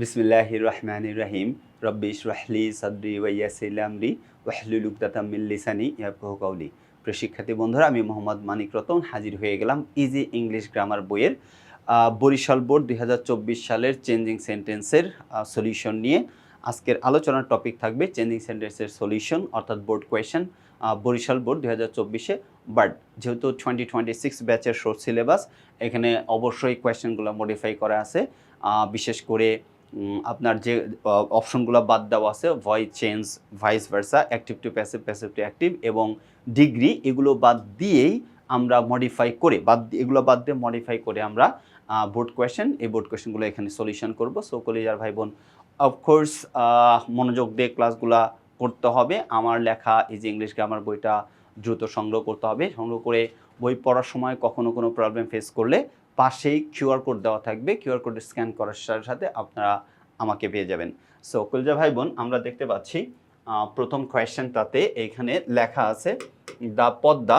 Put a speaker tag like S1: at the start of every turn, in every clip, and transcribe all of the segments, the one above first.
S1: বিসমিল্লাহ রহমান রহিম রব্বিশ রাহলি সাদরি ওয়াইয়াসিল আমরি ওয়াহলুল উকদাতাম মিন লিসানি ইয়াফকাহু কাওলি। প্রিয় বন্ধুরা, আমি মোহাম্মদ মানিক রতন হাজির হয়ে গেলাম ইজি ইংলিশ গ্রামার বইয়ের বরিশাল বোর্ড দু হাজার চব্বিশ সালের চেঞ্জিং সেন্টেন্সের সলিউশন নিয়ে। আজকের আলোচনার টপিক থাকবে চেঞ্জিং সেন্টেন্সের সলিউশন অর্থাৎ বোর্ড কোয়েশন বরিশাল বোর্ড দুই হাজার চব্বিশে বাট যেহেতু টোয়েন্টি টোয়েন্টি সিক্স ব্যাচের শোর্ট সিলেবাস এখানে অবশ্যই কোয়েশ্চেনগুলো মডিফাই করা আছে। বিশেষ করে আপনার যে অপশনগুলো বাদ দেওয়া আছে voice change vice versa active to passive passive to active এবং ডিগ্রি এগুলো বাদ দিয়েই আমরা মডিফাই করে, বাদ এগুলো বাদ দিয়ে মডিফাই করে আমরা বোর্ড কোয়েশ্চেন এই বোর্ড কোয়েশ্চেনগুলো এখানে সলিউশন করব। সো কলিজার ভাই বোন অফকোর্স মনোযোগ দিয়ে ক্লাসগুলা করতে হবে। আমার লেখা, এই যে ইংলিশ গ্রামার বইটা দ্রুত সংগ্রহ করতে হবে। সংগ্রহ করে বই পড়ার সময় কখনো কোনো প্রবলেম ফেস করলে পাশেই কিউআর কোড দেওয়া থাকবে। কিউআর কোড স্ক্যান করার সাথে সাথে আপনারা আমাকে পেয়ে যাবেন। সো, কুলজা ভাই বোন, আমরা দেখতে পাচ্ছি প্রথম কোয়েশ্চেনটাতে এখানে লেখা আছে, দ্য পদ্মা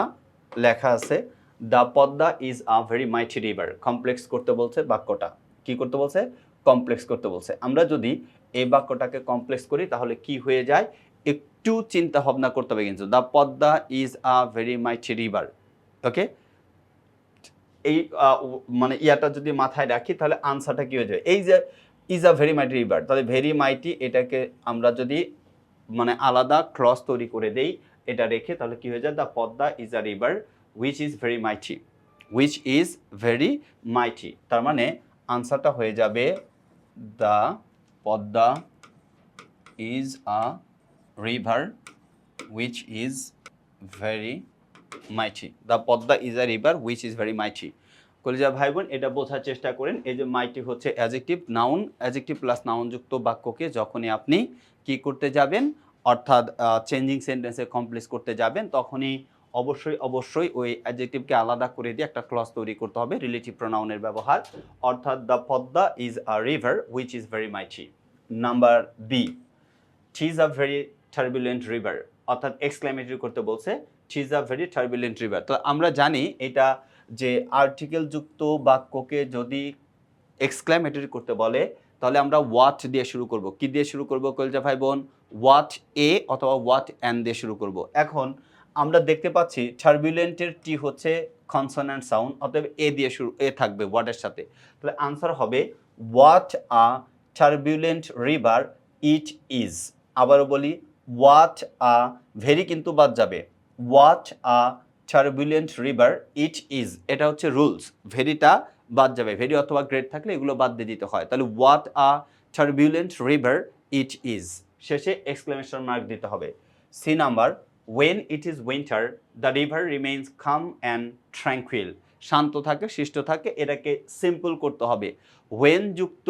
S1: লেখা আছে, the Padma is a very mighty river complex করতে বলছে বাক্যটা কি করতে বলছে? কমপ্লেক্স করতে বলছে আমরা যদি এই বাক্যটাকে কমপ্লেক্স করি, তাহলে কি হয়ে যায়? একটু চিন্তা ভাবনা করতে হবে কিন্তু, the Padma is a very mighty river okay? এই মানে ইয়াটা যদি মাথায় রাখি, তাহলে আনসারটা কি হয়ে যাবে এই যে is a very mighty river তাহলে ভেরি মাইটি এটাকে আমরা যদি মানে আলাদা ক্রস তৈরি করে দেই, এটা রেখে তাহলে কি হয়ে যায়? The Padma is a river which is very mighty which is very mighty তার মানে আনসারটা হয়ে যাবে the Padma is a river which is very mighty the Padma is a river which is very mighty. কলিজা ভাই বোন এটা বোঝার চেষ্টা করেন, এই যে মাইটি হচ্ছে অ্যাজেক্টিভ নাউন, অ্যাজেক্টিভ প্লাস নাউনযুক্ত বাক্যকে যখনই আপনি কি করতে যাবেন, অর্থাৎ চেঞ্জিং সেন্টেন্সে কমপ্লিট করতে যাবেন, তখনই অবশ্যই অবশ্যই ওই অ্যাডজেক্টিভকে আলাদা করে দিয়ে একটা ক্লজ তৈরি করতে হবে রিলেটিভ প্রোনাউনের ব্যবহার। অর্থাৎ, the Padma is a river which is very mighty number B T is a very turbulent river অর্থাৎ এক্সক্লামেটরি করতে বলছে is a very turbulent river তো আমরা জানি এটা যে আর্টিকেল যুক্ত বাক্যকে যদি এক্সক্লামেটরি করতে বলে, তাহলে আমরা ওয়াট দিয়ে শুরু করব। কি দিয়ে শুরু করব কলজা ভাই বোন ওয়াট এ অথবা ওয়াট অ্যান দিয়ে শুরু করব। এখন আমরা দেখতে পাচ্ছি টার্বুলেন্টের টি হচ্ছে কনসোনেন্ট সাউন্ড অতএব এ দিয়ে শুরু এ থাকবে ওয়াটের সাথে। তাহলে আনসার হবে what a turbulent river it is আবারও বলি ওয়াট আ ভেরি কিন্তু বাদ যাবে। What a turbulent river it is এটা হচ্ছে রুলস ভেরিটা বাদ যাবে। ভেরি অথবা গ্রেট থাকলে এগুলো বাদ দিয়ে দিতে হয়। তাহলে what a turbulent river it is শেষে এক্সক্লেমেশন মার্ক দিতে হবে। C number when it is winter the river remains calm and tranquil শান্ত থাকে, শিষ্ট থাকে, এটাকে সিম্পল করতে হবে। ওয়েন যুক্ত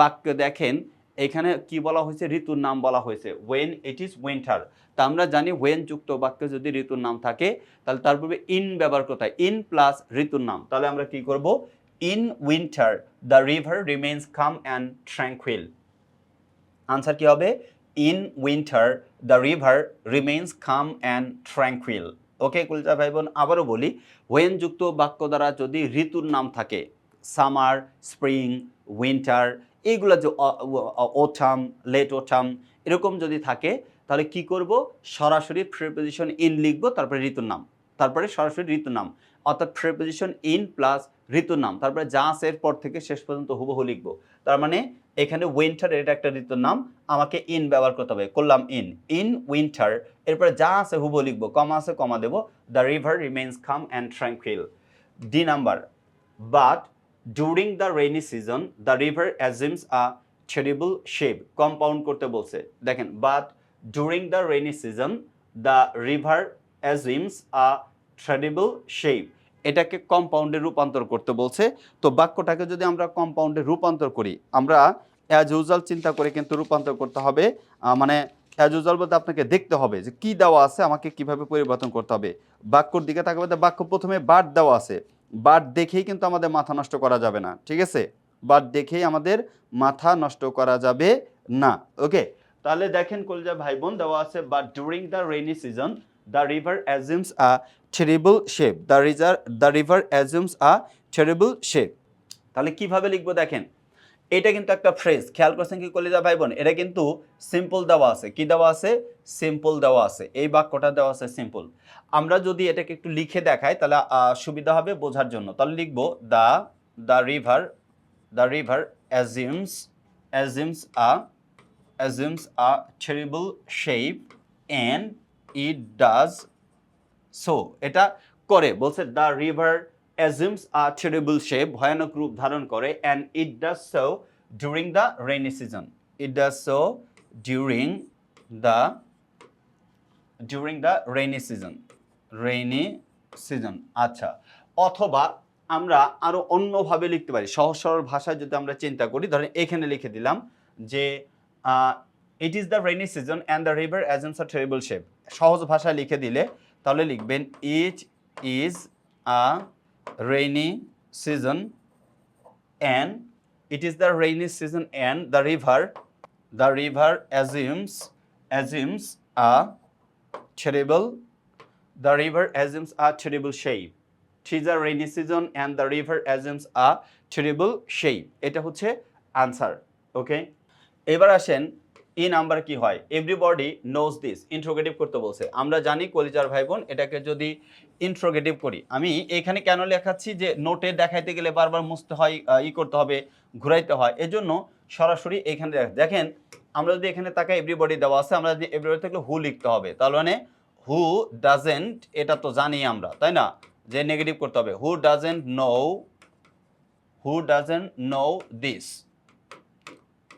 S1: বাক্য দেখেন এখানে কি বলা হয়েছে? ঋতুর নাম বলা হয়েছে। ওয়েন ইট ইজ উইন্টার তা আমরা জানি ওয়েন যুক্ত বাক্যে যদি ঋতুর নাম থাকে, তাহলে তার পূর্বে ইন ব্যবহার করতে হয়। ইন প্লাস ঋতুর নাম। তাহলে আমরা কি করব? In winter the river remains calm and tranquil answer কি হবে? In winter the river remains calm and tranquil okay kulcha ভাই বোন আবারও বলি ওয়েন যুক্ত বাক্য দ্বারা যদি ঋতুর নাম থাকে সামার স্প্রিং উইন্টার এইগুলো যে ওঠাম লেট ওঠাম এরকম যদি থাকে, তাহলে কি করব? সরাসরি প্রিপোজিশন ইন লিখব, তারপরে ঋতুর নাম। তারপরে সরাসরি ঋতুর নাম। অর্থাৎ প্রিপোজিশন ইন প্লাস ঋতুর নাম। তারপরে যা আছে পর থেকে শেষ পর্যন্ত হুবহু লিখব। তার মানে এখানে উইন্টার এটা একটা ঋতুর নাম, আমাকে ইন ব্যবহার করতে হবে। করলাম ইন ইন উইন্টার এরপরে যা আছে হুবহু লিখব। কমা আছে কমা দেবো। The river remains calm and tranquil D number but during the rainy season the river assumes a terrible shape compound করতে বলছে। দেখেন but during the rainy season the river assumes a terrible shape এটাকে কম্পাউন্ডে রূপান্তর করতে বলছে। তো বাক্যটাকে যদি আমরা কম্পাউন্ডে রূপান্তর করি, আমরা অ্যাজ ইউজাল চিন্তা করে কিন্তু রূপান্তর করতে হবে। মানে অ্যাজ ইউজাল বলতে আপনাকে দেখতে হবে যে কি দেওয়া আছে, আমাকে কীভাবে পরিবর্তন করতে হবে। বাক্যর দিকে তাকাবে বাক্য প্রথমে বাট দেওয়া আছে। বাট দেখেই কিন্তু আমাদের মাথা নষ্ট করা যাবে না, ঠিক আছে? বাট দেখেই আমাদের মাথা নষ্ট করা যাবে না, ওকে? তাহলে দেখেন কলজা ভাই বোন দেওয়া আছে but during the rainy season the river assumes a terrible shape the রিজার the river assumes a terrible shape তাহলে কীভাবে লিখব দেখেন? এটা কিন্তু একটা ফ্রেজ খেয়াল করছেন কি কলিজা ভাই বোন এটা কিন্তু সিম্পল দেওয়া আছে। কি দেওয়া আছে? সিম্পল দেওয়া আছে। এই বাক্যটা দেওয়া আছে সিম্পল আমরা যদি এটাকে একটু লিখে দেখাই, তাহলে সুবিধা হবে বোঝার জন্য। তাহলে লিখব the the river the river assumes assumes a assumes a terrible shape and it does so এটা করে, বলছে দ্য রিভার assumes a terrible shape, ভয়ানক রূপ ধারণ করে, and it does so during the rainy season. It does so during the during the rainy season. Rainy season আচ্ছা। অথবা আমরা আরও অন্যভাবে লিখতে পারি, সহজ সরল ভাষায় যদি আমরা চিন্তা করি, ধরেন এখানে লিখে দিলাম যে it is the rainy season and the river assumes a terrible shape সহজ ভাষায় লিখে দিলে তাহলে লিখবেন it is a rainy season and it is the rainy season and the river the river assumes assumes a terrible the river assumes a terrible shape tis a rainy season and the river assumes a terrible shape এটা হচ্ছে answer okay এবার আসেন E number কি হয়? Everybody knows this interrogative করতে বলছে। আমরা জানি কলিজার ভাই বোন এটাকে যদি ইন্ট্রোগেটিভ করি। আমি এখানে কেন লেখাচ্ছি যে নোটে দেখাইতে গেলে বারবার মুছতে হয় ই করতে হবে, ঘুরাইতে হয়। এজন্য সরাসরি এখানে দেখ- দেখেন, আমরা যদি এখানে তাকাই এভরিবডি দেওয়া আছে, আমরা যদি এভরিবডি থাকলে হু লিখতে হবে। তাহলে মানে হু ডাজেন্ট এটা তো জানি আমরা, তাই না? যে নেগেটিভ করতে হবে। Who doesn't know who doesn't know this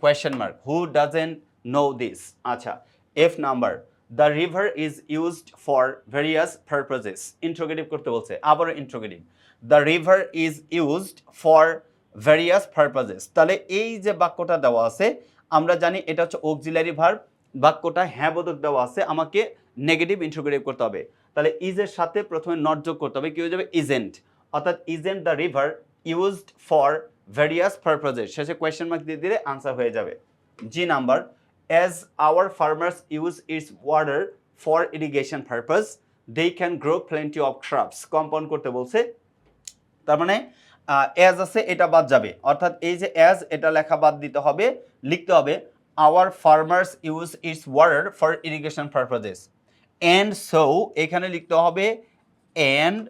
S1: question mark who doesn't know this. আচ্ছা f number. The river is used for various purposes interrogative করতে বলছে আবার interrogative the river is used for various purposes তাহলে এই যে বাক্যটা দেওয়া আছে, আমরা জানি এটা হচ্ছে অক্সিলারি ভার্ব বাক্যটা হ্যাঁ বোধক দেওয়া আছে, আমাকে নেগেটিভ ইন্টারোগেটিভ করতে হবে। তাহলে ইজের সাথে প্রথমে নট যোগ করতে হবে, কি হয়ে যাবে? ইজেন্ট অর্থাৎ isn't the river used for various purposes শেষে কোয়েশ্চেন মার্ক দিয়ে দিলে আনসার হয়ে যাবে। G number as our farmers use its water for irrigation purpose they can grow plenty of crops compound করতে বলছে। তার মানে অ্যাজ আছে এটা বাদ যাবে। অর্থাৎ এই যে অ্যাজ এটা লেখা বাদ দিতে হবে, লিখতে হবে our farmers use its water for irrigation purposes and so এখানে লিখতে হবে and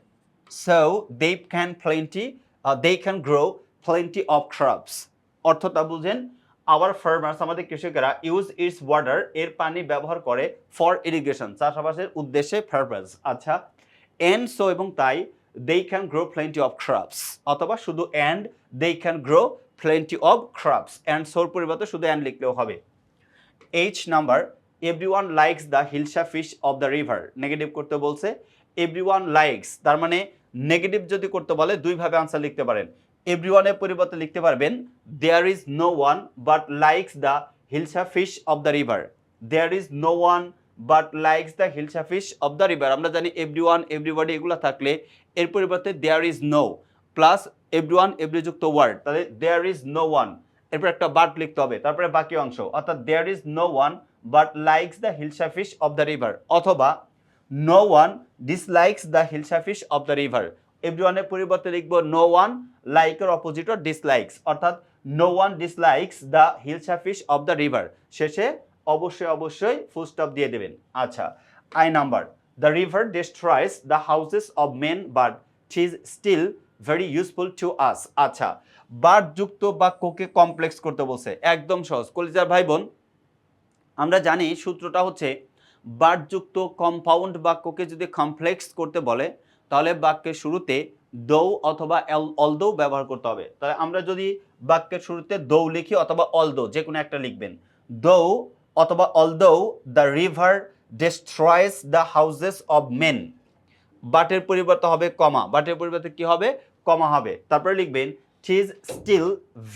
S1: so they can plenty they can grow plenty of crops অর্থটা বুঝেন আওয়ার ফার্মার্স আমাদের কৃষকেরা ইউজ ইটস ওয়াটার এর পানি ব্যবহার করে ফর ইরিগেশন চাষাবাসের উদ্দেশ্যে পারপাস আচ্ছা অ্যান্ড সো এবং তাই they can grow plenty of crops অথবা শুধু and they can grow plenty of crops and সোর পরিবর্তে শুধু অ্যান্ড লিখলেও হবে। H number everyone likes the hilsa fish of the river negative করতে বলছে এভরি ওয়ান লাইকস তার মানে নেগেটিভ যদি করতে বলে, দুইভাবে আনসার লিখতে পারেন। এভরি ওয়ানের পরিবর্তে লিখতে পারবেন there is no one but likes the hilsa fish of the river there is no one but likes the hilsa fish of the river আমরা জানি এভরি ওয়ান এভরিবডি এগুলো থাকলে এর পরিবর্তে there is no plus everyone এভরিযুক্ত word তাহলে there is no one এরপর একটা but লিখতে হবে, তারপরে বাকি অংশ। অর্থাৎ there is no one but likes the hilsa fish of the river অথবা no one dislikes the hilsa fish of the river এভরিওয়ানের পরিবর্তে লিখব নো ওয়ান লাইকের অপোজিট ডিসলাইকস অর্থাৎ no one dislikes the hilsa fish of the river শেষে অবশ্যই অবশ্যই full stop দিয়ে দেবেন। আচ্ছা I number the river destroys the houses of men but is still very useful to us আচ্ছা বারযুক্ত বাক্যকে কমপ্লেক্স করতে বলছে, একদম সহজ। কলিজার ভাই বোন আমরা জানি সূত্রটা হচ্ছে, বারযুক্ত কম্পাউন্ড বাক্যকে যদি কমপ্লেক্স করতে বলে তাহলে বাক্যের শুরুতে দৌ অথবা অলদৌ ব্যবহার করতে হবে। তাহলে আমরা যদি বাক্যের শুরুতে দৌ লিখি অথবা অলদৌ, যে কোনো একটা লিখবেন। দৌ অথবা although, the river destroys the houses of men. বাটের পরিবর্তে হবে কমা। বাটের পরিবর্তে কি হবে? কমা হবে। তারপরে লিখবেন is still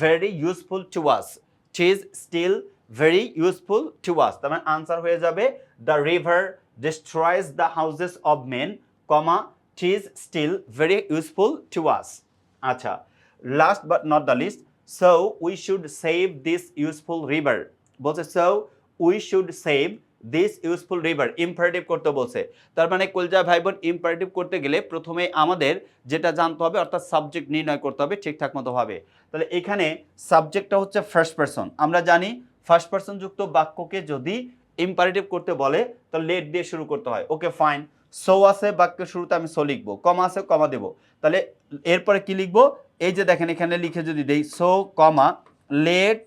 S1: very useful to us is still very useful to us তার মানে আনসার হয়ে যাবে the river destroys the houses of men comma is still very useful to us আচ্ছা last but not the least so we should save this useful river বলছে so we should save this useful river imperative করতে বলছে। তার মানে কলজা ভাই বোন imperative করতে গেলে প্রথমে আমাদের যেটা জানতে হবে, অর্থাৎ সাবজেক্ট নির্ণয় করতে হবে ঠিকঠাক মতো হবে তাহলে এখানে সাবজেক্টটা হচ্ছে ফার্স্ট পারসন আমরা জানি ফার্স্ট পারসন যুক্ত বাক্যকে যদি ইম্পারেটিভ করতে বলে তো লেট দিয়ে শুরু করতে হয়। ওকে ফাইন সো আছে, বাক্যের শুরুতে আমি সো লিখব। কমা আছে, কমা দেবো। তাহলে এরপরে কি লিখব? এই যে দেখেন, এখানে লিখে যদি দেই, সো, কমা, লেট,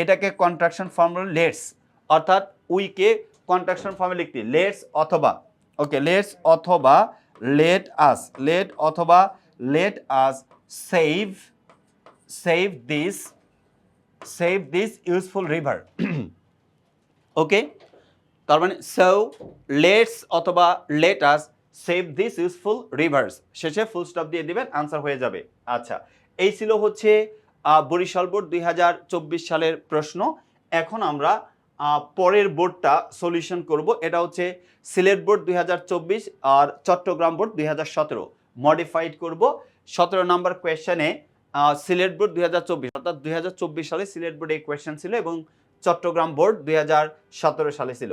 S1: এটাকে কন্ট্রাকশন ফর্ম লেটস। অর্থাৎ উইকে কন্ট্রাকশন ফর্মে লিখতে লেটস অথবা। ওকে, লেটস অথবা লেট আস, লেট অথবা let us, save save this save this useful river. Okay? তার মানে সো লেটস অথবা let us save this useful rivers শেষে ফুল স্টপ দিয়ে দিবেন আনসার হয়ে যাবে। আচ্ছা এই ছিল হচ্ছে বরিশাল বোর্ড দু হাজার চব্বিশ সালের প্রশ্ন। এখন আমরা পরের বোর্ডটা সলিউশন করব। এটা হচ্ছে সিলেট বোর্ড দু হাজার চব্বিশ আর চট্টগ্রাম বোর্ড দুই হাজার সতেরো। মডিফাইড করব। সতেরো নম্বর কোয়েশনে সিলেট বোর্ড দুই হাজার চব্বিশ, অর্থাৎ দুই হাজার চব্বিশ সালে সিলেট বোর্ডে এই কোয়েশ্চেন ছিল এবং চট্টগ্রাম বোর্ড দুই হাজার সতেরো সালে ছিল।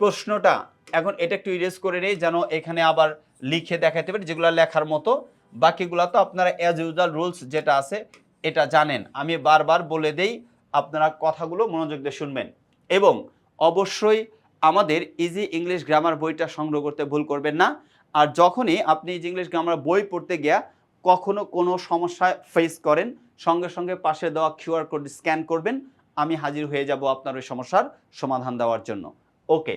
S1: প্রশ্নটা এখন এটা একটু ইরেজ করে নেই, যেন এখানে আবার লিখে দেখাতে পারি, যেগুলো লেখার মতো। বাকিগুলো তো আপনারা অ্যাজ ইউজাল রুলস যেটা আছে, এটা জানেন। আমি বারবার বলে দেই, আপনারা কথাগুলো মনোযোগ দিয়ে শুনবেন। এবং অবশ্যই আমাদের ইজি ইংলিশ গ্রামার বইটা সংগ্রহ করতে ভুল করবেন না। আর যখনই আপনি ইজি ইংলিশ গ্রামার বই পড়তে গিয়া কখনো কোনো সমস্যা ফেস করেন, সঙ্গে সঙ্গে পাশে দেওয়া কিউআর কোড স্ক্যান করবেন, আমি হাজির হয়ে যাব আপনার ওই সমস্যার সমাধান দেওয়ার জন্য। ওকে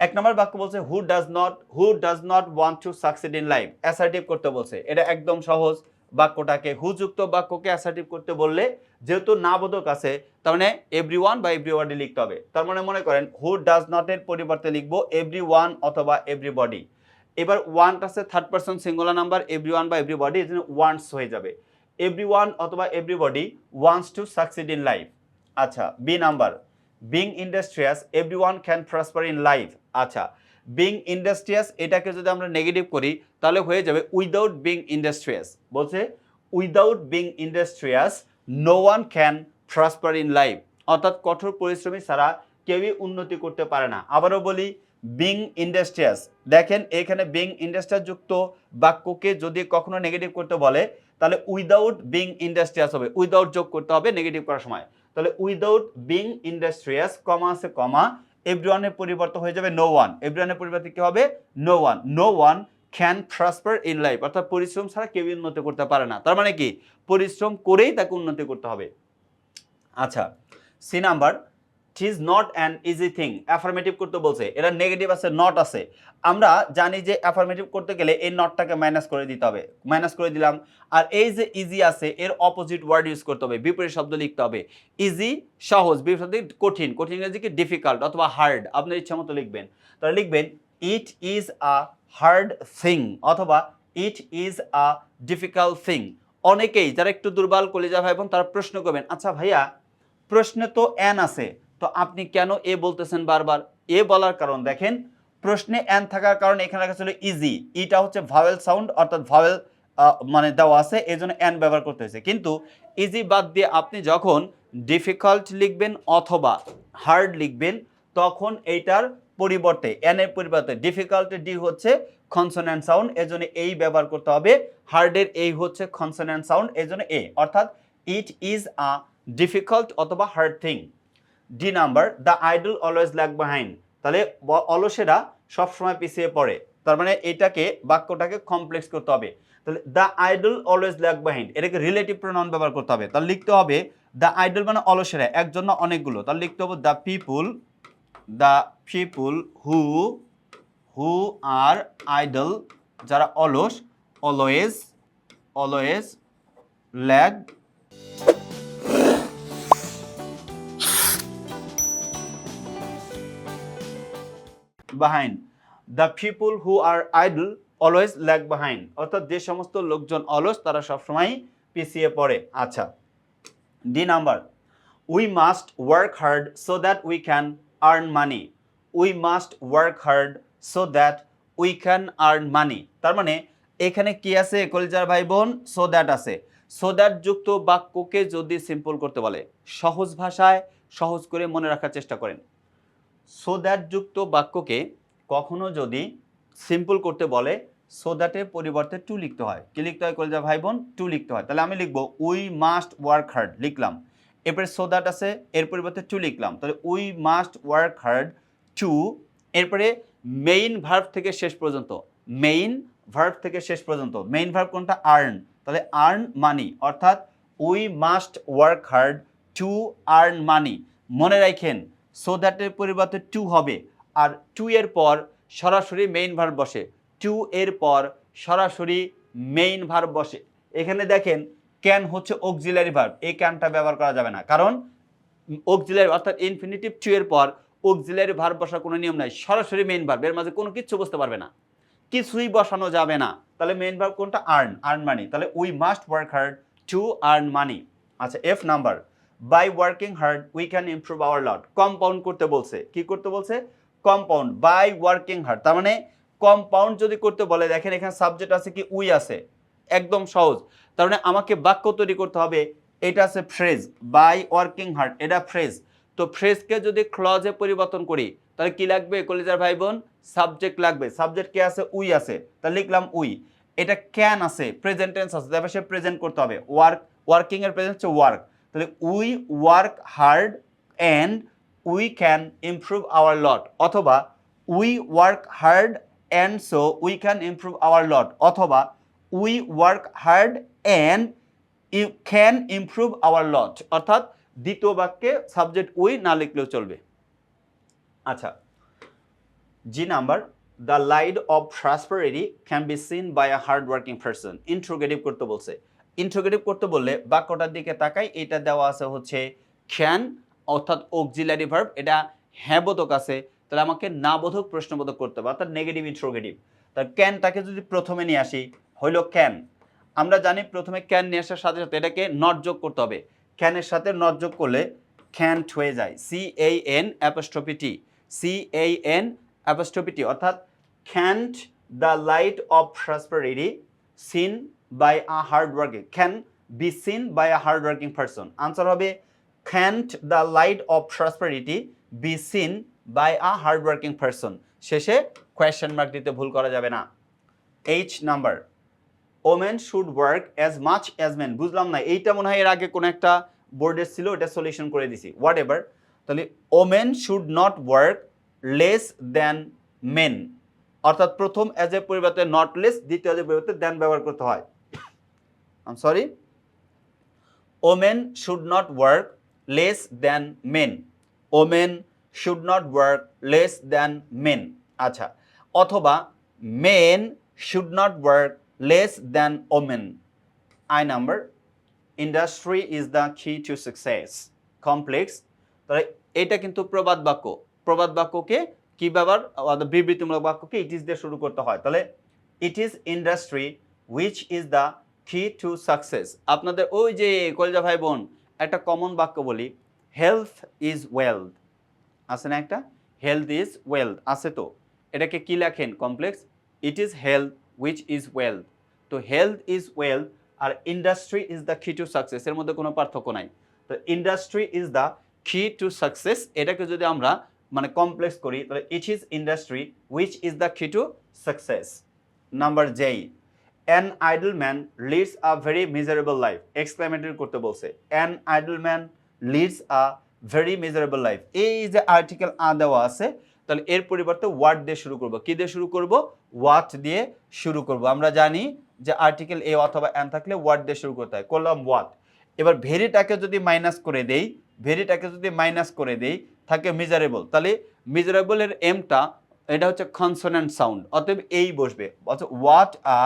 S1: এক নম্বর বাক্য বলছে who does not who does not want to succeed in life assertive করতে বলছে। এটা একদম সহজ বাক্যটাকে। হু যুক্ত বাক্যকে অ্যাসার্টিভ করতে বললে যেহেতু না বোধক আছে, তার মানে এভরি ওয়ান বা এভরি ওয়ার্ডে লিখতে হবে। তার মানে মনে করেন হু ডাজ নট এর পরিবর্তে লিখব এভরি ওয়ান অথবা এভরি বডি এবার ওয়ানটা আছে third person singular number everyone বা এভরি বডি এই জন্য ওয়ান্টস হয়ে যাবে। এভরি ওয়ান অথবা everybody wants to succeed in life আচ্ছা B number. Being industrious everyone can prosper in life আচ্ছা বিং ইন্ডাস্ট্রিয়াস এটাকে যদি আমরা নেগেটিভ করি, তাহলে হয়ে যাবে উইদাউট বিং ইন্ডাস্ট্রিয়াস বলছে without being industrious no one can prosper in life অর্থাৎ কঠোর পরিশ্রমী ছাড়া কেউই উন্নতি করতে পারে না। আবারও বলি বিং ইন্ডাস্ট্রিয়াস দেখেন এখানে বিং ইন্ডাস্ট্রিয়াস যুক্ত বাক্যকে যদি কখনো নেগেটিভ করতে বলে, তাহলে উইদাউট বিং ইন্ডাস্ট্রিয়াস হবে। উইদাউট যোগ করতে হবে নেগেটিভ করার সময়। তাহলে উইদাউট বিং ইন্ডাস্ট্রিয়াস কমা আছে কমা এভরিওয়ানের পরিবর্তন হয়ে যাবে নো ওয়ান এভরিওয়ানের পরিবর্তে কি হবে? No one no one can prosper in life অর্থাৎ পরিশ্রম ছাড়া কেউ উন্নতি করতে পারে না। তার মানে কি? পরিশ্রম করেই তাকে উন্নতি করতে হবে। আচ্ছা C number it is not an easy thing affirmative করতে বলছে। এটা নেগেটিভ আছে নট আছে। আমরা জানি যে অ্যাফার্মেটিভ করতে গেলে এই নটটাকে মাইনাস করে দিতে হবে। মাইনাস করে দিলাম। আর এই যে ইজি আছে, এর অপোজিট ওয়ার্ড ইউজ করতে হবে। বিপরীত শব্দ লিখতে হবে। ইজি সহজ, বিপরীত শব্দ কঠিন। কঠিন ইংরেজি কি? ডিফিকাল্ট অথবা হার্ড আপনার ইচ্ছা মতো লিখবেন। তাহলে লিখবেন it is a hard thing অথবা it is a difficult thing অনেকেই, যারা একটু দুর্বল কলেজা ভাই বোন, তারা প্রশ্ন করবেন আচ্ছা ভাইয়া, প্রশ্নে তো অ্যান আছে। তো আপনি কেন এ বলতেছেন বারবার? এ বলার কারণ দেখেন, প্রশ্নে অ্যান থাকার কারণে এখানে লেখা ছিল ইজি ইটা হচ্ছে ভাওয়েল সাউন্ড অর্থাৎ ভাওয়েল মানে দেওয়া আছে এই জন্য অ্যান ব্যবহার করতে হয়েছে। কিন্তু ইজি বাদ দিয়ে আপনি যখন ডিফিকাল্ট লিখবেন অথবা হার্ড লিখবেন, তখন এইটার পরিবর্তে এর পরিবর্তে ডিফিকাল্টের ডি হচ্ছে কনসোনেন্ট সাউন্ড এজন্য এই ব্যবহার করতে হবে। হার্ডের এই হচ্ছে কনসোনেন্ট সাউন্ড এজন্য এ। অর্থাৎ ইট ইজ আ ডিফিকাল্ট অথবা hard thing D number the idle always lag behind তাহলে অলসেরা সবসময় পিছিয়ে পড়ে। তার মানে এটাকে, বাক্যটাকে কমপ্লেক্স করতে হবে। তাহলে the idle always lag behind এটাকে রিলেটিভ প্রোনাউন ব্যবহার করতে হবে। তাহলে লিখতে হবে দ্য আইডল মানে অলসেরা, একজন না অনেকগুলো। তাহলে লিখতে হবে the people the people who who are idle যারা অলস always always lag behind. The people who are idle always lag behind. অর্থাৎ যে সমস্ত লোকজন অলস, তারা সবসময় পিছিয়ে পড়ে। আচ্ছা D number we must work hard so that we can earn money we must work hard so that we can earn money তার মানে এখানে কি আছে? কলিজার ভাই বোন সো দ্যাট আছে। সো দ্যাট যুক্ত বাক্যকে যদি সিম্পল করতে বলে, সহজ ভাষায় সহজ করে মনে রাখার চেষ্টা করেন। সো দ্যাট যুক্ত বাক্যকে কখনো যদি সিম্পল করতে বলে সো দ্যাটের পরিবর্তে টু লিখতে হয়। কি লিখতে হয় কলেজা ভাই বোন? টু লিখতে হয়। তাহলে আমি লিখব উই মাস্ট ওয়ার্ক হার্ড লিখলাম। এরপরে সো দ্যাট আছে, এর পরিবর্তে টু লিখলাম। তাহলে we must work hard to এরপরে মেইন ভার্ব থেকে শেষ পর্যন্ত মেইন ভার্ব থেকে শেষ পর্যন্ত মেইন ভার্ব কোনটা? আর্ন তাহলে আর্ন মানি অর্থাৎ we must work hard to earn money মনে রাখেন সো দ্যাটের পরিবর্তে টু হবে। আর টু এর পর সরাসরি মেইন ভার্ব বসে। টু এর পর সরাসরি মেইন ভার্ব বসে। এখানে দেখেন ক্যান হচ্ছে অক্সিলারি ভার্ব এই ক্যানটা ব্যবহার করা যাবে না। কারণ অক্সিলারি অর্থাৎ ইনফিনিটিভ টু এর পর অক্সিলারি ভার্ব বসার কোনো নিয়ম নাই। সরাসরি মেইন ভার্ব এর মাঝে কোনো কিছু বুঝতে পারবে না। কিছুই বসানো যাবে না। তাহলে মেইন ভার্ব কোনটা? আর্ন আর্ন মানি তাহলে we must work hard to earn money আচ্ছা F number by working hard we can improve our lot compound করতে বলছে। কি করতে বলছে? কম্পাউন্ড বাই ওয়ার্কিং হার্ড তার মানে কম্পাউন্ড যদি করতে বলে, দেখেন এখানে সাবজেক্ট আছে কি? উই আছে। একদম সহজ। তার মানে আমাকে বাক্য তৈরি করতে হবে, এটা আছে ফ্রেজ বাই ওয়ার্কিং হার্ড এটা ফ্রেজ তো ফ্রেজকে যদি ক্লজে পরিবর্তন করি, তাহলে কি লাগবে? কলিজার ভাই বোন সাবজেক্ট লাগবে। সাবজেক্ট কে আছে? উই আছে। তাহলে লিখলাম উই। এটা ক্যান আছে প্রেজেন্ট টেন্স আছে। তারপরে সে প্রেজেন্ট করতে হবে। ওয়ার্ক ওয়ার্কিং এর প্রেজেন্ট হচ্ছে ওয়ার্ক তাহলে we work hard and we can improve our lot অথবা we work hard and so we can improve our lot অথবা we work hard and you can improve our lot অর্থাৎ দ্বিতীয় বাক্যে subject we না লিখলেও চলবে। আচ্ছা G number the light of prosperity can be seen by a hard working person interrogative করতে বলছে। ইন্ট্রোগেটিভ করতে বললে বাক্যটার দিকে তাকাই, এটা দেওয়া আছে হচ্ছে ক্যান অর্থাৎ অক্সিলারি ভার্ব এটা হ্যাঁ বোধক আছে, তাহলে আমাকে না বোধক প্রশ্নবোধক করতে হবে, অর্থাৎ নেগেটিভ ইন্ট্রোগেটিভ তার ক্যানটাকে যদি প্রথমে নিয়ে আসি, হইল ক্যান আমরা জানি প্রথমে ক্যান নিয়ে আসার সাথে সাথে এটাকে নট যোগ করতে হবে। ক্যানের সাথে নট যোগ করলে ক্যান্ট হয়ে যায়। সি এই এন অ্যাপোস্ট্রপিটি সি এই এন অ্যাপোস্ট্রপিটি অর্থাৎ can't the light of prosperity seen by a hard working can be seen by a hard working person answer হবে can't the light of prosperity be seen by a hard working person শেষে question mark দিতে ভুল করা যাবে না। H number women should work as much as men বুঝলাম না, এইটা মনে হয় এর আগে কোনো একটা বোর্ডের ছিল ওটা সলিউশন করে দিছি। হোয়াট এভার তাহলে women should not work less than men অর্থাৎ প্রথম অ্যাজ এ পরিবর্তে নট লেস দ্বিতীয় অ্যাজ পরিবর্তে দ্যান ব্যবহার করতে হয়। আম sorry women should not work less than men women should not work less than men আচ্ছা অথবা men should not work less than women I number industry is the key to success complex তাহলে এটা কিন্তু প্রবাদ বাক্য। প্রবাদ বাক্যকে কি ব্যবহার বিবৃতিমূলক বাক্যকে ইট ইজ দিয়ে শুরু করতে হয়। তাহলে it is industry which is the key to success আপনাদের ওই যে কলজা ভাই বোন একটা কমন বাক্য বলি হেলথ ইজ ওয়েলথ আছে না একটা? হেলথ ইজ ওয়েলথ আছে তো। এটাকে কি লেখেন? Complex it is health which is wealth তো health is wealth R industry is the key to success এর মধ্যে কোনো পার্থক্য নাই। তো industry is the key to success এটাকে যদি আমরা মানে কমপ্লেক্স করি, তাহলে it is industry which is the key to success number J an idle man leads a very miserable life exclamatory করতে বলছে an idle man leads a very miserable life এই যে আর্টিকেল আ দেওয়া আছে, তাহলে এর পরিবর্তে ওয়ার্ড দিয়ে শুরু করব? কি দিয়ে শুরু করব? ওয়াট দিয়ে শুরু করব। আমরা জানি যে আর্টিকেল এ অথবা অ্যান থাকলে ওয়ার্ড দিয়ে শুরু করতে হয়। করলাম ওয়াট এবার ভেরিটাকে যদি মাইনাস করে দেই, ভেরিটাকে যদি মাইনাস করে দেই, থাকে মিজারেবল তাহলে মিজারেবলের এমটা এটা হচ্ছে কনসোনেন্ট সাউন্ড অতএব এই বসবে। অর্থাৎ what a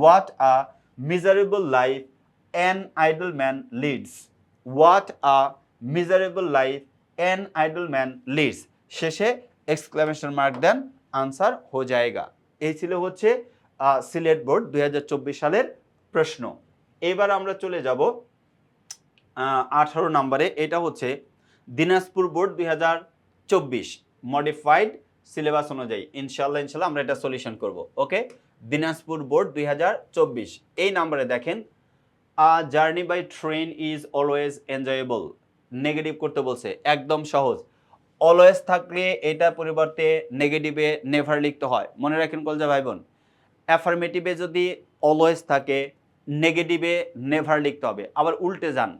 S1: what a miserable life an idle man leads what a miserable life an idle man leads শেষে এক্সক্লামেশন মার্ক দেন আনসার হো জায়গা। এই ছিল হচ্ছে সিলেট বোর্ড দু হাজার চব্বিশ সালের প্রশ্ন। এবার আমরা চলে যাব আঠারো নম্বরে। এটা হচ্ছে দিনাজপুর বোর্ড দুই হাজার চব্বিশ। মডিফাইড সিলেবাস অনুযায়ী। ইনশাল্লাহ ইনশাল্লাহ আমরা এটা সলিউশন করব। ওকে দিনাজপুর বোর্ড দুই হাজার চব্বিশ। এই নাম্বারে দেখেন a journey by train is always enjoyable negative করতে বলছে। একদম সহজ। অলওয়েজ থাকলে এটা পরিবর্তে নেগেটিভে নেভার লিখতে হয়। মনে রাখেন কলজা ভাই বোন অ্যাফার্মেটিভে যদি অলওয়েজ থাকে নেগেটিভে নেভার লিখতে হবে। আবার উল্টে যান।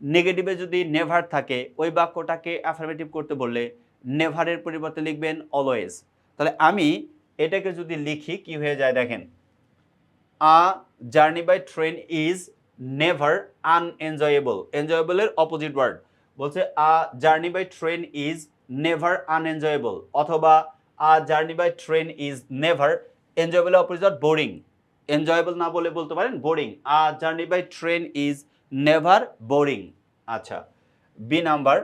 S1: নেগেটিভে যদি নেভার থাকে, ওই বাক্যটাকে অ্যাফার্মেটিভ করতে বললে নেভারের পরিবর্তে লিখবেন অলওয়েজ তাহলে আমি এটাকে যদি লিখি, কি হয়ে যায় দেখেন? A journey by train is never unenjoyable এনজয়েবলের opposite word বলছে a journey by train is never unenjoyable অথবা a journey by train is never এনজয়েবলের opposite boring enjoyable না বলে বলতে পারেন boring a journey by train is never boring আচ্ছা B number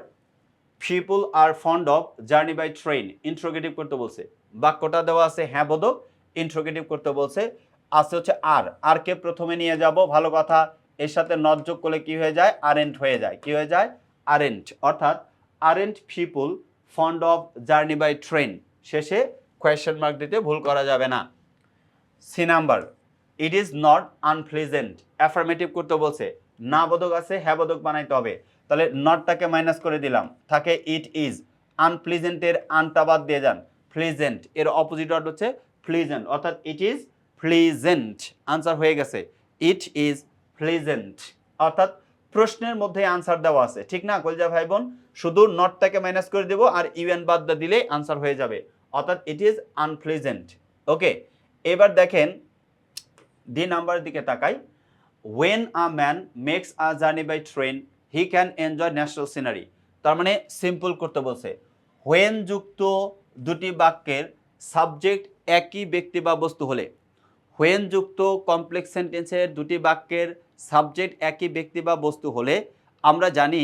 S1: people are fond of journey by train interrogative করতে বলছে। বাক্যটা দেওয়া আছে হ্যাঁ বোধক ইন্ট্রোগেটিভ করতে বলছে, আছে হচ্ছে আর। আর কে প্রথমে নিয়ে যাব? ভালো কথা, এর সাথে নট যোগ করলে কি হয়ে যায়? আরেন্ট হয়ে যায়। কি হয়ে যায়? আরেন্ট অর্থাৎ aren't people fond of journey by train শেষে কোয়েশ্চেন মার্ক দিতে ভুল করা যাবে না। C number it is not unpleasant affirmative করতে বলছে, না বোধক আছে হ্যাঁ বোধক বানাইতে হবে। তাহলে নটটাকে মাইনাস করে দিলাম। থাকে ইট ইজ আনপ্লিজেন্টের আনটা বাদ দিয়ে যান। প্লিজেন্ট এর অপোজিট ওয়ার্ড হচ্ছে প্লিজেন্ট অর্থাৎ ইট ইজ প্লিজেন্ট আনসার হয়ে গেছে। ইট ইজ প্লিজেন্ট অর্থাৎ প্রশ্নের মধ্যে আনসার দেওয়া আছে। ঠিক না, কলজা ভাই বোন শুধু নটটাকে মাইনাস করে দেবো আর ইউএন বাদ দিলে আনসার হয়ে যাবে। অর্থাৎ ইট ইজ আনপ্লেজেন্ট ওকে, এবার দেখেন ডি নাম্বারের দিকে তাকাই। When a man makes a journey by train he can enjoy natural scenery তার মানে সিম্পল করতে বলছে। হোয়েন যুক্ত দুটি বাক্যের সাবজেক্ট একই ব্যক্তি বা বস্তু হলে। হোয়েন যুক্ত কমপ্লেক্স সেন্টেন্সের দুটি বাক্যের সাবজেক্ট একই ব্যক্তি বা বস্তু হলে, আমরা জানি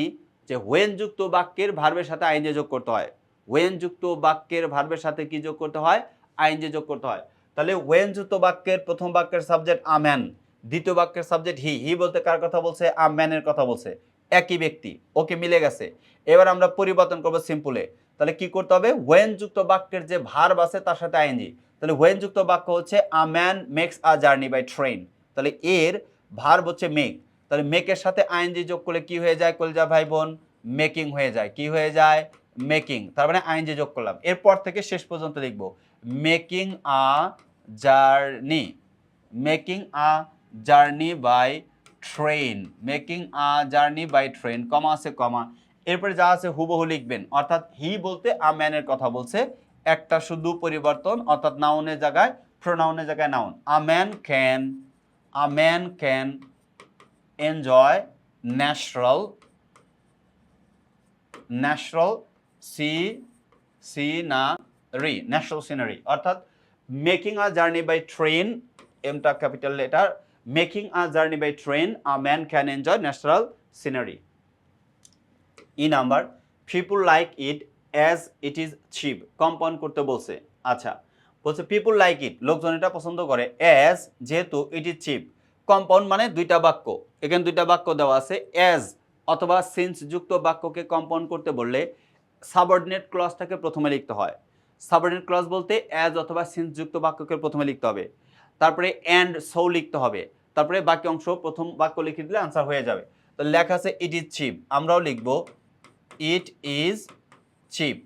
S1: যে হোয়েন যুক্ত বাক্যের ভার্বের সাথে আইনজে যোগ করতে হয়। হোয়েন যুক্ত বাক্যের ভার্বের সাথে কি যোগ করতে হয়? আইনজে যোগ করতে হয়। তাহলে ওয়েন যুক্ত বাক্যের প্রথম বাক্যের সাবজেক্ট আ ম্যান দ্বিতীয় বাক্যের সাবজেক্ট হি হি বলতে কার কথা বলছে? আ ম্যানের কথা বলছে। একই ব্যক্তি, ওকে মিলে গেছে। এবার আমরা পরিবর্তন করব সিম্পলে তাহলে কি করতে হবে? ওয়েন যুক্ত বাক্যের যে ভার্ব আছে তার সাথে আইনজি তাহলে ওয়েন যুক্ত বাক্য হচ্ছে a man makes a journey by train তাহলে এর ভার্ব হচ্ছে মেক তাহলে মেকের সাথে আইনজি যোগ করলে কি হয়ে যায় কলজা ভাই বোন মেকিং হয়ে যায়। কি হয়ে যায়? মেকিং তার মানে আইনজি যোগ করলাম। এরপর থেকে শেষ পর্যন্ত লিখব। Making a journey making a journey by train making a journey by train comma আছে কমা এরপরে যা আছে হুবহু লিখবেন। অর্থাৎ হি বলতে আ ম্যানের কথা বলছে। একটা শুধু পরিবর্তন, অর্থাৎ নাউনের জায়গায় প্রোনাউনের জায়গায় noun a man can a man can enjoy natural natural C C না রি ন্যাচারাল সিনারি অর্থাৎ making a journey by train এমটা capital letter making a journey by train a man can enjoy natural scenery E number people like it as it is cheap compound করতে বলছে আচ্ছা বলছে পিপুল like ইট লোকজন এটা পছন্দ করে as যেহেতু ইট ইজ চিপ কম্পাউন্ড মানে দুইটা বাক্য এখানে দুইটা বাক্য দেওয়া আছে অ্যাজ অথবা সিন্স যুক্ত বাক্যকে কম্পাউন্ড করতে বললে সাবঅর্ডিনেট ক্লজটাকে প্রথমে লিখতে হয় সাবঅর্ডিনেট ক্লস বলতে অ্যাজ অথবা সিন্স যুক্ত বাক্যকে প্রথমে লিখতে হবে তারপরে অ্যান্ড সো লিখতে হবে তারপরে বাকি অংশ প্রথম বাক্য লিখে দিলে আনসার হয়ে যাবে। তো লেখা আছে ইট ইজ চিপ আমরাও লিখব it is cheap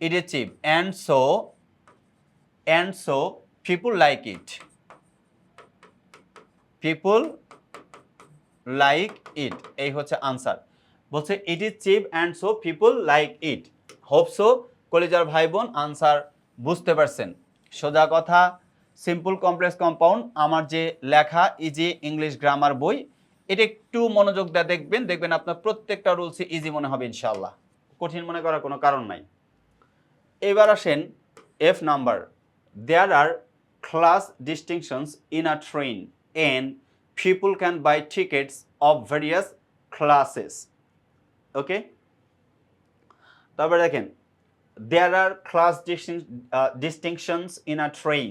S1: it is cheap and so, and so people like it people like it এই হচ্ছে আনসার বলছে it is cheap and so people like it hope so কলেজার ভাই বোন আনসার বুঝতে পারছেন। সোজা কথা সিম্পল কমপ্লেক্স কম্পাউন্ড আমার যে লেখা ইজি ইংলিশ গ্রামার বই, এটা একটু মনোযোগ দিয়ে দেখবেন দেখবেন আপনার প্রত্যেকটা রুলসই ইজি মনে হবে ইনশাল্লাহ কঠিন মনে করার কোনো কারণ নাই। এবার আসেন F number there are class distinctions in a train and people can buy tickets of various classes okay তারপরে দেখেন there are class distinctions in a train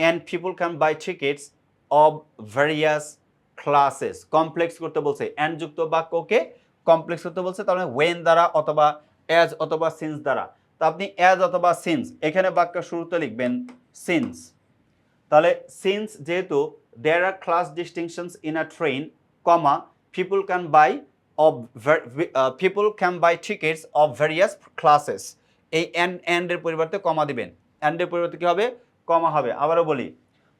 S1: and people can buy tickets of various classes complex করতে বলছে and যুক্ত বাক্যকে complex করতে বলছে, তার মানে ওয়েন দ্বারা অথবা অ্যাজ অথবা সিন্স দ্বারা। তো আপনি অ্যাজ অথবা সিন্স এখানে বাক্য শুরুতে লিখবেন সিন্স তাহলে সিন্স যেহেতু there are class distinctions in a train comma people can buy of people can buy tickets of various classes এই অ্যান্ড অ্যান্ডের পরিবর্তে কমা দিবেন। অ্যান্ডের পরিবর্তে কী হবে? কমা হবে। আবারও বলি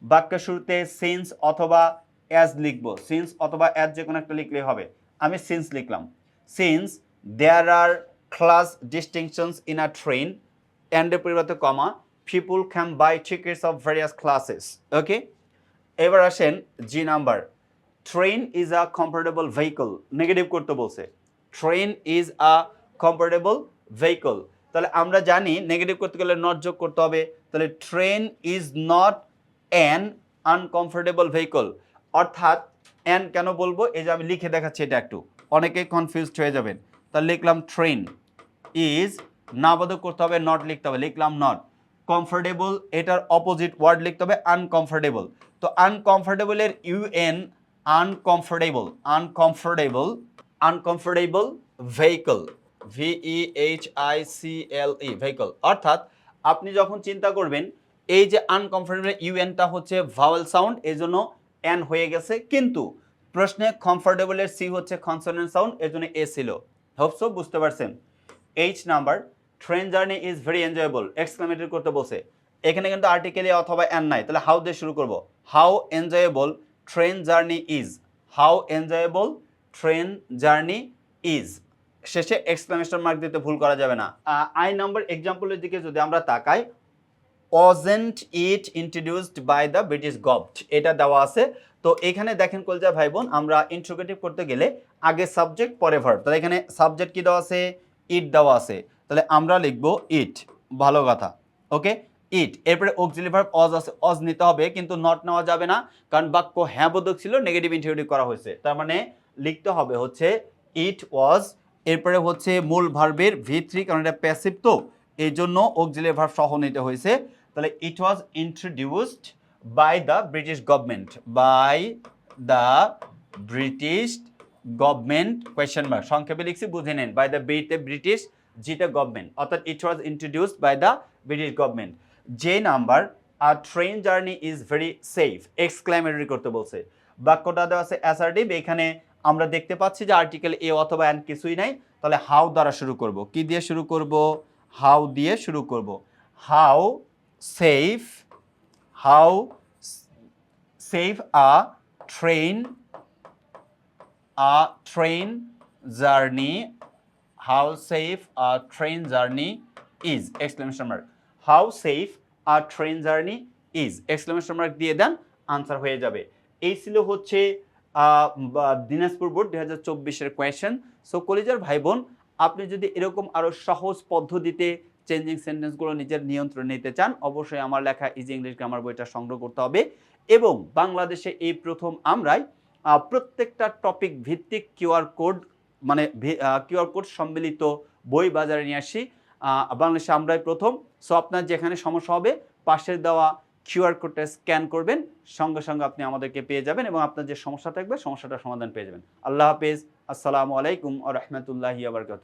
S1: বাক্যের শুরুতে সিন্স অথবা অ্যাজ লিখব। সিন্স অথবা অ্যাজ যে কোনো একটা লিখলেই হবে। আমি সিন্স লিখলাম। Since there are class distinctions in a train অ্যান্ডের পরিবর্তে comma people can buy tickets of various classes okay এবার আসেন G number train is a comfortable vehicle negative করতে বলছে। Train is a comfortable vehicle তাহলে আমরা জানি negative করতে গেলে নট যোগ করতে হবে। তাহলে train is not an uncomfortable vehicle অর্থাৎ অ্যান কেন বলব? এই যে আমি লিখে দেখাচ্ছি এটা একটু। অনেকে কনফিউজড হয়ে যাবেন। তাহলে লিখলাম ট্রেন ইজ না বোধক করতে হবে নট লিখতে হবে, লিখলাম নট কমফোর্টেবল এটার অপোজিট ওয়ার্ড লিখতে হবে আনকমফোর্টেবল তো আনকমফোর্টেবলের UN uncomfortable uncomfortable uncomfortable vehicle V E H I C L E vehicle অর্থাৎ আপনি যখন চিন্তা করবেন, এই যে আনকমফোর্টেবল ইউএনটা হচ্ছে ভাওয়েল সাউন্ড এই জন্য এন হয়ে গেছে। কিন্তু প্রশ্নে কমফোর্টেবলের সি হচ্ছে কনসোনেন্ট সাউন্ড এর জন্য এ ছিল হোপসো বুঝতে পারছেন? H number train journey is very enjoyable exclamatory করতে বসে এখানে কিন্তু আর্টিকেলে অথবা অ্যান নাই। তাহলে হাউ দিয়ে শুরু করব? How enjoyable train journey is how enjoyable train journey is শেষে এক্সক্লামেশন মার্ক দিতে ভুল করা যাবে না। আই নাম্বার এক্সাম্পলের দিকে যদি আমরা তাকাই, wasn't it introduced by the British government এটা দেওয়া আছে। তো এখানে দেখেন কলজা ভাই বোন আমরা ইন্ট্রোগেটিভ করতে গেলে আগে সাবজেক্ট পরে ভার্ব তাহলে এখানে সাবজেক্ট কি দেওয়া আছে? ইট দেওয়া আছে। তাহলে আমরা লিখব ইট ভালো কথা। ওকে ইট এরপরে অক্সিলি ভার্ব অজ আছে। অজ নিতে হবে, কিন্তু নট নেওয়া যাবে না। কারণ বাক্য হ্যাঁ বোধক ছিল নেগেটিভ ইন্ট্রোডিউট করা হয়েছে। তার মানে লিখতে হবে হচ্ছে ইট ওয়াজ এরপরে হচ্ছে মূল ভার্বের ভি থ্রি কারণ এটা প্যাসিভ তো এই জন্য অক্সিলি ভার্ব সহ নিতে হয়েছে। তাহলে it was introduced by the British government by the British government question mark সংক্ষেপে লিখছি, বুঝে নেন বাই দ্য ব্রিটিশ জিটা গভর্নমেন্ট অর্থাৎ it was introduced by the British government J number R train journey is very safe exclamatory করতে বলছে। বাক্যটা দেওয়া আছে অ্যাসার্টিভ এখানে আমরা দেখতে পাচ্ছি যে আর্টিকেল এ অথবা অ্যান কিছুই নাই। তাহলে হাউ দ্বারা শুরু করব? কি দিয়ে শুরু করব? হাউ দিয়ে শুরু করব? How safe how safe a train a train journey how safe a train journey is exclamation mark how safe a train journey is exclamation mark দিয়ে দেন আনসার হয়ে যাবে। এই ছিল হচ্ছে দিনাজপুর বোর্ড দুই হাজার চব্বিশের কোয়েশন সো কলিজার ভাই বোন আপনি যদি এরকম আরও সহজ পদ্ধতিতে চেঞ্জিং সেন্টেন্সগুলো নিজের নিয়ন্ত্রণে নিতে চান, অবশ্যই আমার লেখা ইজি ইংলিশ গ্রামার বইটা সংগ্রহ করতে হবে। এবং বাংলাদেশে এই প্রথম আমরাই প্রত্যেকটা টপিক ভিত্তিক কিউআর কোড মানে কিউআর কোড সম্মিলিত বই বাজারে নিয়ে আসি। বাংলাদেশে আমরাই প্রথম। সো আপনার যেখানে সমস্যা হবে পাশের দেওয়া কিউআর কোডটা স্ক্যান করবেন, সঙ্গে সঙ্গে আপনি আমাদেরকে পেয়ে যাবেন এবং আপনার যে সমস্যা থাকবে, সমস্যাটার সমাধান পেয়ে যাবেন। আল্লাহ হাফেজ। আসসালামু আলাইকুম আ রহমতুল্লাহি আবরকাত